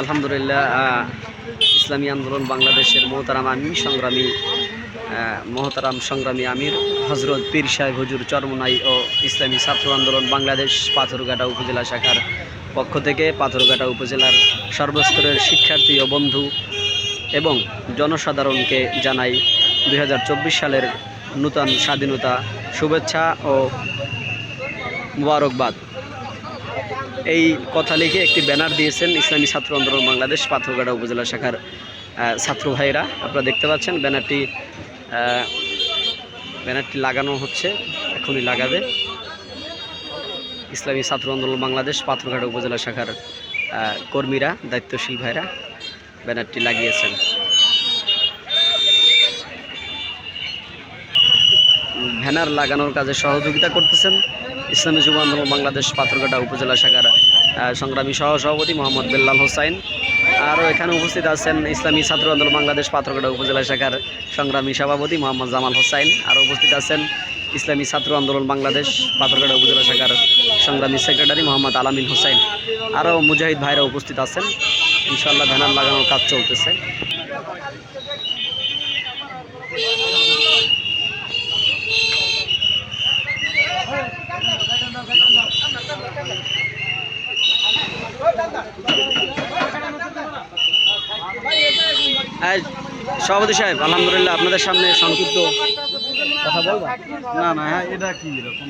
আলহামদুলিল্লাহ ইসলামী আন্দোলন বাংলাদেশের মোহতারাম আমির, সংগ্রামী মোহতারাম সংগ্রামী আমির, হজরত পীর সাহেব হুজুর চরমনাই ও ইসলামী ছাত্র আন্দোলন বাংলাদেশ পাথরঘাটা উপজেলা শাখার পক্ষ থেকে পাথরঘাটা উপজেলার সর্বস্তরের শিক্ষার্থী ও বন্ধু এবং জনসাধারণকে জানাই দু হাজার চব্বিশ সালের নূতন স্বাধীনতা শুভেচ্ছা ও মুবারকবাদ। এই কথা লিখে একটি ব্যানার দিয়েছেন ইসলামী ছাত্র আন্দোলন বাংলাদেশ পাথরঘাটা উপজেলা শাখার ছাত্র ভাইরা। আপনারা দেখতে পাচ্ছেন ব্যানারটি ব্যানারটি লাগানো হচ্ছে, এখনই লাগাবে। ইসলামী ছাত্র আন্দোলন বাংলাদেশ পাথরঘাটা উপজেলা শাখার কর্মীরা, দায়িত্বশীল ভাইরা ব্যানারটি লাগিয়েছেন। ব্যানার লাগানোর কাজে সহযোগিতা করতেছেন। ইসলামী যুব আন্দোলন বাংলাদেশ পাথরঘাটা উপজেলা শাখার সংগ্রামী সহ সভাপতি মোহাম্মদ বেল্লাল হোসাইন। আরও এখানে উপস্থিত আছেন ইসলামী ছাত্র আন্দোলন বাংলাদেশ পাথরঘাটা উপজেলা শাখার সংগ্রামী সভাপতি মোহাম্মদ জামাল হোসাইন। আরও উপস্থিত আছেন ইসলামী ছাত্র আন্দোলন বাংলাদেশ পাথরঘাটা উপজেলা শাখার সংগ্রামী সেক্রেটারি মোহাম্মদ আলামিন হোসাইন। আরও মুজাহিদ ভাইরা উপস্থিত আছেন। ইনশাল্লাহ ব্যানার লাগানোর কাজ চলতেছে। সভাপতি সাহেব আলহামদুলিল্লাহ আপনাদের সামনে সংক্ষিপ্ত কথা বলব? না না হ্যাঁ এটা কি এরকম